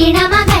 ക്ഷീണമകറ്റാൻ